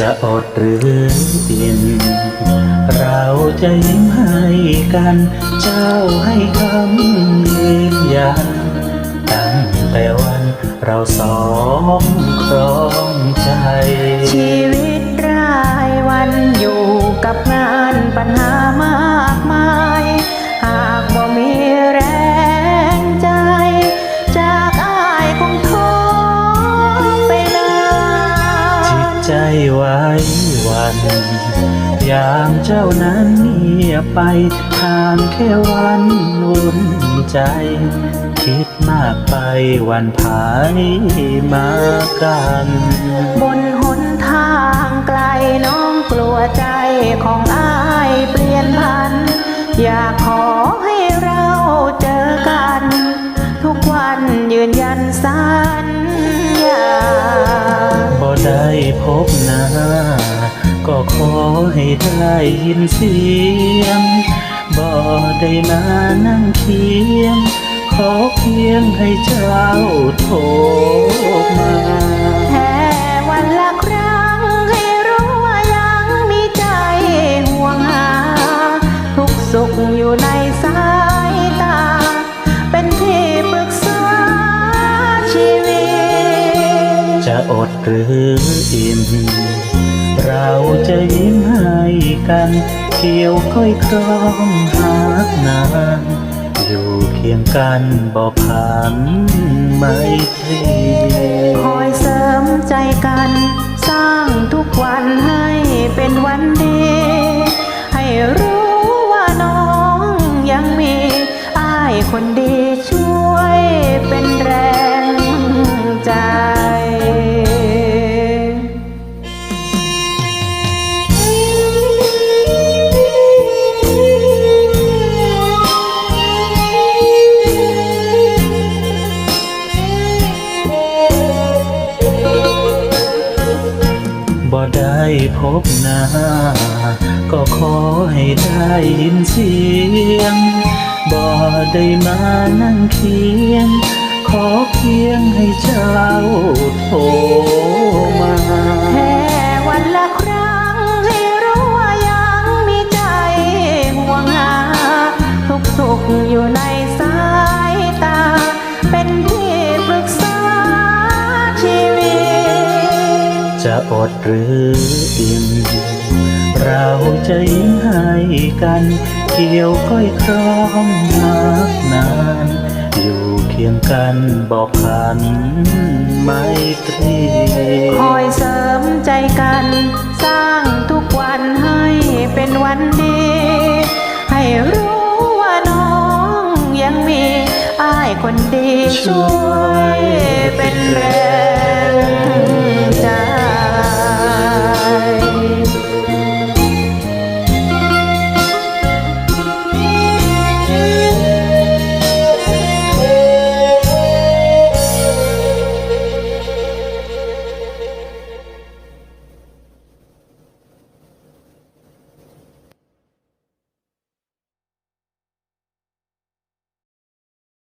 จะอดหรืออิ่มเราจะยิ้มให้กัน เจ้าให้คำยืนยันตั้งแต่วันเราสองครองใจชีวิต ยามเจ้านั้นเงียบไปทางแค่วันวุ่นใจ คิดมากไปวันภายมากัน บนหนทางไกลน้องกลัวใจของอายเปลี่ยนพัน อยากขอให้เราเจอกัน ทุกวันยืนยันสัญญาบ่ได้พบหน้า ก็ขอให้ได้ยินเสียง บ่ได้มานั่งเคียง ขอเพียงให้เจ้าโทรมาแค่วันละครั้งให้รู้ว่ายังมีใจห่วงหา ทุกสุขอยู่ในสายตา เป็นที่ปรึกษาชีวิต จะอดหรืออิ่ม เราจะยิ้มให้กันเกี่ยวก้อยครองหากนานอยู่เคียงกันบ่ผ่านไม่ตรีคอยเสริมใจกัน สร้างทุกวันให้เป็นวันดี ให้รู้ว่าน้องยังมีอ้ายคนดี บ่ได้พบหน้า ก็ขอให้ได้ยินเสียง บ่ได้มานั่งเคียง ขอเพียงให้เจ้าโทรมาแค่วันละครั้งให้รู้ว่ายังมีใจห่วงหาทุกสุขอยู่ใน อดหรืออิ่มเราจะยิ้มให้กันเกี่ยวก้อยครองมากนาน อยู่เคียงกันบอกพันไม่ตรี คอยเสริมใจกัน สร้างทุกวันให้เป็นวันดี ให้รู้ว่าน้องยังมีอ้ายคนดีช่วยเป็นแรง